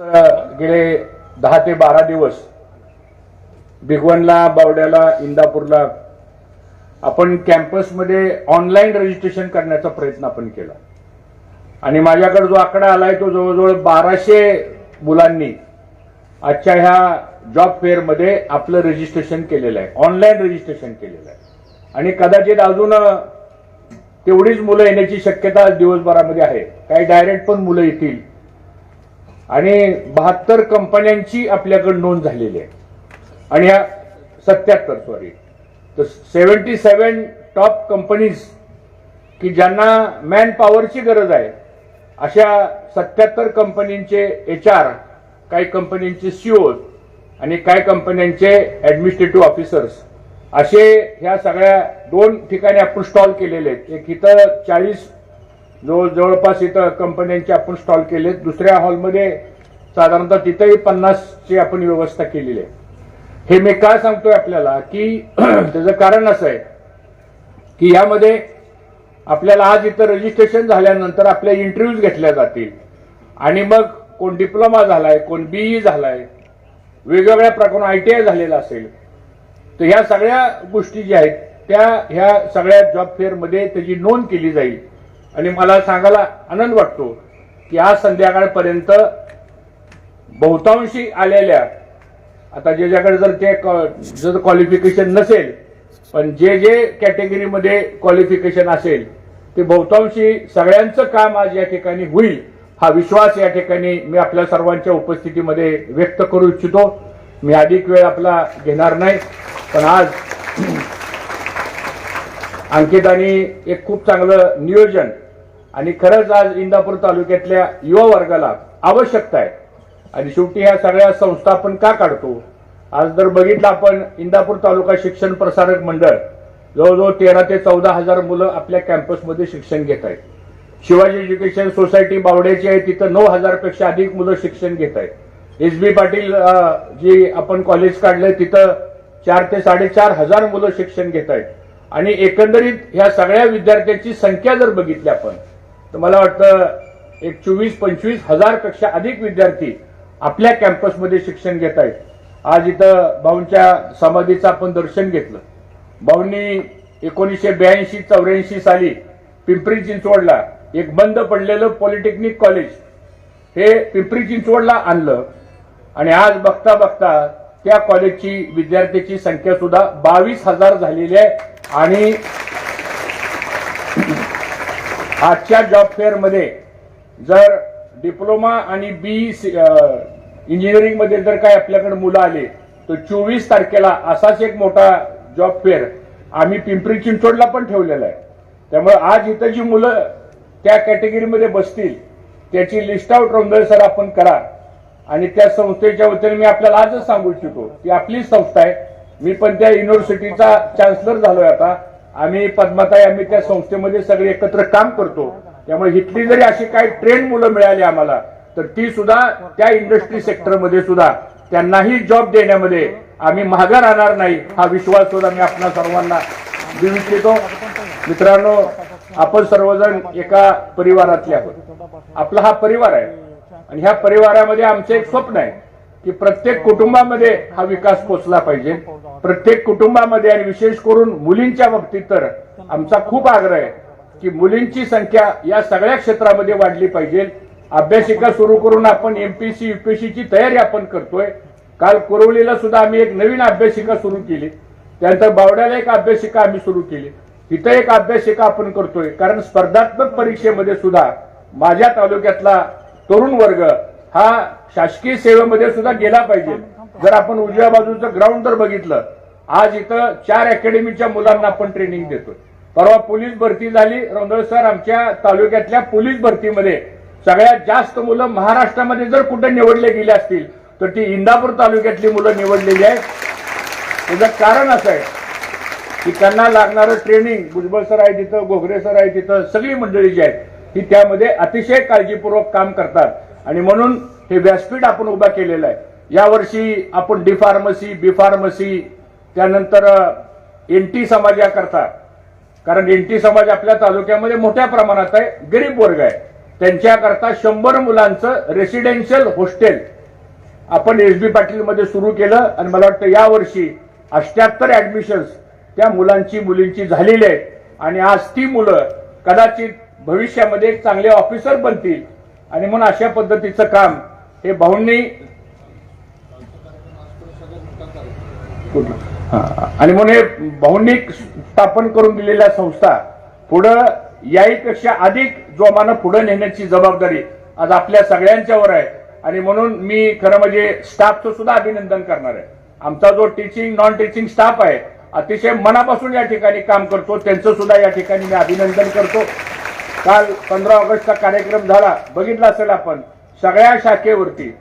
गेले दहा ते बारा दिवस भिगवणला बावड्याला इंदापूरला आपण कॅम्पसमध्ये ऑनलाईन रजिस्ट्रेशन करण्याचा प्रयत्न आपण केला. आणि माझ्याकडे जो आकडा आलाय तो जवळजवळ बाराशे मुलांनी आजच्या ह्या जॉब फेअरमध्ये आपलं रजिस्ट्रेशन केलेलं आहे. ऑनलाईन रजिस्ट्रेशन केलेलं आहे. आणि कदाचित अजून तेवढीच मुलं येण्याची शक्यता दिवसभरामध्ये आहे. काही डायरेक्ट पण मुलं येतील. आणि बहात्तर कंपन्यांची आपल्याकडे नोंद झालेली आहे. आणि ह्या सत्याहत्तर सॉरी तर सेव्हन्टी सेव्हन टॉप कंपनीज की ज्यांना मॅन पॉवरची गरज आहे अशा सत्याहत्तर कंपनींचे एच आर काही कंपनींचे सीओ आणि काही कंपन्यांचे ॲडमिनिस्ट्रेटिव्ह ऑफिसर्स असे ह्या सगळ्या दोन ठिकाणी आपण स्टॉल केलेले आहेत. एक इथं चाळीस जवळ जवळपास इथं कंपन्यांचे आपण स्टॉल केले दुसऱ्या हॉलमध्ये साधारणतः तिथंही पन्नासची आपण व्यवस्था केलेली आहे. हे मी काय सांगतोय आपल्याला की त्याचं कारण असं आहे की यामध्ये आपल्याला आज इथं रजिस्ट्रेशन झाल्यानंतर आपल्या इंटरव्ह्यूज घेतल्या जातील. आणि मग कोण डिप्लोमा झालाय कोण बीई झालाय वेगवेगळ्या प्रकारे आय टी आय झालेला असेल. तर ह्या सगळ्या गोष्टी ज्या आहेत त्या ह्या सगळ्या जॉब फेअरमध्ये त्याची नोंद केली जाईल. आणि मला सांगायला आनंद वाटतो की आज संध्याकाळपर्यंत बहुतांशी आलेल्या आता ज्याच्याकडे जर ते जर क्वालिफिकेशन नसेल पण जे जे कॅटेगरीमध्ये क्वालिफिकेशन असेल ते बहुतांशी सगळ्यांचं काम आज या ठिकाणी होईल हा विश्वास या ठिकाणी मी आपल्या सर्वांच्या उपस्थितीमध्ये व्यक्त करू इच्छितो. मी अधिक वेळ आपला घेणार नाही पण आज अंकितानी एक खूप चांगलं नियोजन आणि खरंच आज इंदापूर तालुक्यातल्या युवा वर्गाला आवश्यकता आहे. आणि शेवटी ह्या सगळ्या संस्था आपण का काढतो? आज जर बघितलं आपण इंदापूर तालुका शिक्षण प्रसारक मंडळ जवळजवळ तेरा ते चौदा हजार मुलं आपल्या कॅम्पसमध्ये शिक्षण घेत आहेत. शिवाजी एज्युकेशन सोसायटी बावड्याची आहे तिथं नऊ हजारपेक्षा अधिक मुलं शिक्षण घेत आहेत. एस बी पाटील जी आपण कॉलेज काढलंय तिथं चार ते साडेचार हजार मुलं शिक्षण घेत आहेत. आणि एकंदरीत ह्या सगळ्या विद्यार्थ्यांची संख्या जर बघितली आपण तर मला वाटतं एक चोवीस पंचवीस हजारपेक्षा अधिक विद्यार्थी आपल्या कॅम्पसमध्ये शिक्षण घेत आहेत. आज इथं भाऊंच्या समाधीचं आपण दर्शन घेतलं. भाऊंनी एकोणीसशे ब्याऐंशी चौऱ्याऐंशी साली पिंपरी चिंचवडला एक बंद पडलेलं पॉलिटेक्निक कॉलेज हे पिंपरी चिंचवडला आणलं आणि आज बघता बघता त्या कॉलेजची विद्यार्थ्याची संख्या सुद्धा बावीस हजार झालेली आहे. आणि आजच्या जॉब फेअरमध्ये जर डिप्लोमा आणि बी इंजिनिअरिंगमध्ये जर काय आपल्याकडे मुलं आले तर चोवीस तारखेला असाच एक मोठा जॉब फेअर आम्ही पिंपरी चिंचवडला पण ठेवलेला आहे. त्यामुळे आज इथं जी मुलं त्या कॅटेगरीमध्ये बसतील त्याची लिस्ट आउट रोंदळ सर आपण करा. आणि त्या संस्थेच्या वतीने मी आपल्याला आजच सांगू इच्छितो ती आपलीच संस्था आहे. मी पण त्या युनिव्हर्सिटीचा चान्सलर झालोय आता. आम्ही पद्माताई आम्ही त्या संस्थेमध्ये सगळे एकत्र काम करतो. त्यामुळे इथली जरी अशी काही ट्रेन मुलं मिळाली आम्हाला तर ती सुद्धा त्या इंडस्ट्री सेक्टरमध्ये सुद्धा त्यांनाही जॉब देण्यामध्ये आम्ही माघार राहणार नाही हा विश्वास सुद्धा मी आपल्या सर्वांना देऊ इच्छितो मित्रांनो आपण सर्वजण एका परिवारातले आहोत. आपला हा परिवार आहे. आणि ह्या परिवारामध्ये आमचं एक स्वप्न आहे. की प्रत्येक कुटुंबामध्ये हा विकास पोचला पाहिजे. प्रत्येक कुटुंबामध्ये आणि विशेष करून मुलींच्या बाबतीत तर आमचा खूप आग्रह आहे की मुलींची संख्या या सगळ्या क्षेत्रामध्ये वाढली पाहिजे. अभ्यासिका सुरू करून आपण एमपीसी युपीएससीची तयारी आपण करतोय. काल कोरवलीला सुद्धा आम्ही एक नवीन अभ्यासिका सुरू केली. त्यानंतर बावड्याला एक अभ्यासिका आम्ही सुरू केली. तिथं एक अभ्यासिका आपण करतोय. कारण स्पर्धात्मक परीक्षेमध्ये सुद्धा माझ्या तालुक्यातला तरुण वर्ग हा शासकीय सेवेमध्ये सुद्धा गेला पाहिजे. जर आपण उजव्या बाजूचं ग्राउंड जर बघितलं आज इथं चार अकॅडमीच्या मुलांना आपण ट्रेनिंग देतो परवा पोलीस भरती झाली. रोंदळ सर आमच्या तालुक्यातल्या पोलीस भरतीमध्ये सगळ्यात जास्त मुलं महाराष्ट्रामध्ये जर कुठे निवडले गेले असतील तर ती इंदापूर तालुक्यातली मुलं निवडलेली आहेत. त्याचं कारण असं आहे की त्यांना लागणारं ट्रेनिंग भुजबळ सर आहे तिथं घोगरे सर आहे तिथं सगळी मंडळी जी आहेत ती त्यामध्ये अतिशय काळजीपूर्वक काम करतात. आणि म्हणून हे व्यासपीठ आपण उभा केलेलं आहे. यावर्षी आपण डी फार्मसी बी फार्मसी त्यानंतर एन टी समाजाकरता कारण एन टी समाज आपल्या तालुक्यामध्ये मोठ्या प्रमाणात आहे गरीब वर्ग आहे. त्यांच्याकरता शंभर मुलांचं रेसिडेन्शियल हॉस्टेल आपण एस बी पाटीलमध्ये सुरू केलं आणि मला वाटतं यावर्षी अष्ट्याहत्तर ऍडमिशन्स त्या मुलांची मुलींची झालेली आहेत. आणि आज ती मुलं कदाचित भविष्यामध्ये चांगले ऑफिसर बनतील. आणि म्हणून अशा पद्धतीचं काम हे भाऊंनी आणि म्हणून हे भाऊंनी स्थापन करून दिलेल्या संस्था पुढं याहीपेक्षा अधिक जोमानं पुढे नेण्याची जबाबदारी आज आपल्या सगळ्यांच्यावर आहे. आणि म्हणून मी खरं म्हणजे स्टाफचं सुद्धा अभिनंदन करणार आहे. आमचा जो टीचिंग नॉन टीचिंग स्टाफ आहे अतिशय मनापासून या ठिकाणी काम करतो. त्यांचं सुद्धा या ठिकाणी मी अभिनंदन करतो. काल पंधरा ऑगस्टचा कार्यक्रम झाला. बघितला असेल आपण सगळ्या शाखेवरती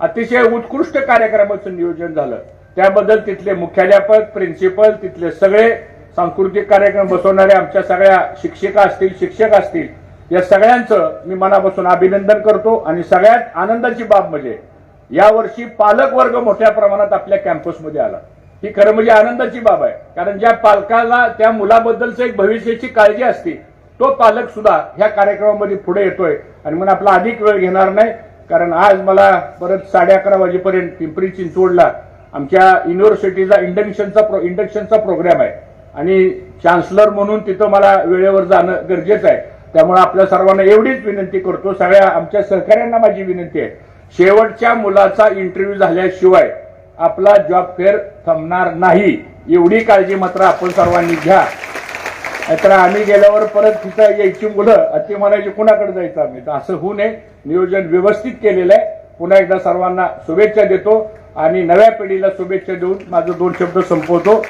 अतिशय उत्कृष्ट कार्यक्रमाचं नियोजन झालं. त्याबद्दल तिथले मुख्याध्यापक प्रिन्सिपल तिथले सगळे सांस्कृतिक कार्यक्रम बसवणारे आमच्या सगळ्या शिक्षिका असतील शिक्षक असतील या सगळ्यांचं मी मनापासून अभिनंदन करतो. आणि सगळ्यात आनंदाची बाब म्हणजे यावर्षी पालक वर्ग मोठ्या प्रमाणात आपल्या कॅम्पसमध्ये आला. ही खरं म्हणजे आनंदाची बाब आहे. कारण ज्या पालकाला त्या मुलाबद्दलच एक भविष्याची काळजी असते तो पालक सुद्धा ह्या कार्यक्रमामध्ये पुढे येतोय. आणि म्हणून आपला अधिक वेळ घेणार नाही कारण आज मला परत साडे अकरा वाजेपर्यंत पिंपरी चिंचवडला आमच्या युनिव्हर्सिटीचा इंडक्शनचा प्रो इंडक्शनचा प्रोग्राम आहे. आणि चान्सलर म्हणून तिथं मला वेळेवर जाणं गरजेचं आहे. त्यामुळे आपल्या सर्वांना एवढीच विनंती करतो सगळ्या आमच्या सहकाऱ्यांना माझी विनंती आहे. शेवटच्या मुलाचा इंटरव्ह्यू झाल्याशिवाय आपला जॉब फेअर थांबणार नाही. एवढी काळजी मात्र आपण सर्वांनी घ्या. नाहीतर आम्ही गेल्यावर परत तिथं यायची मुलं ते म्हणायची कुणाकडे जायचं आम्ही? तर असं होऊ नये. नियोजन व्यवस्थित केलेलं आहे. पुन्हा एकदा सर्वांना शुभेच्छा देतो आणि नव्या पिढीला शुभेच्छा देऊन माझं दोन शब्द संपवतो.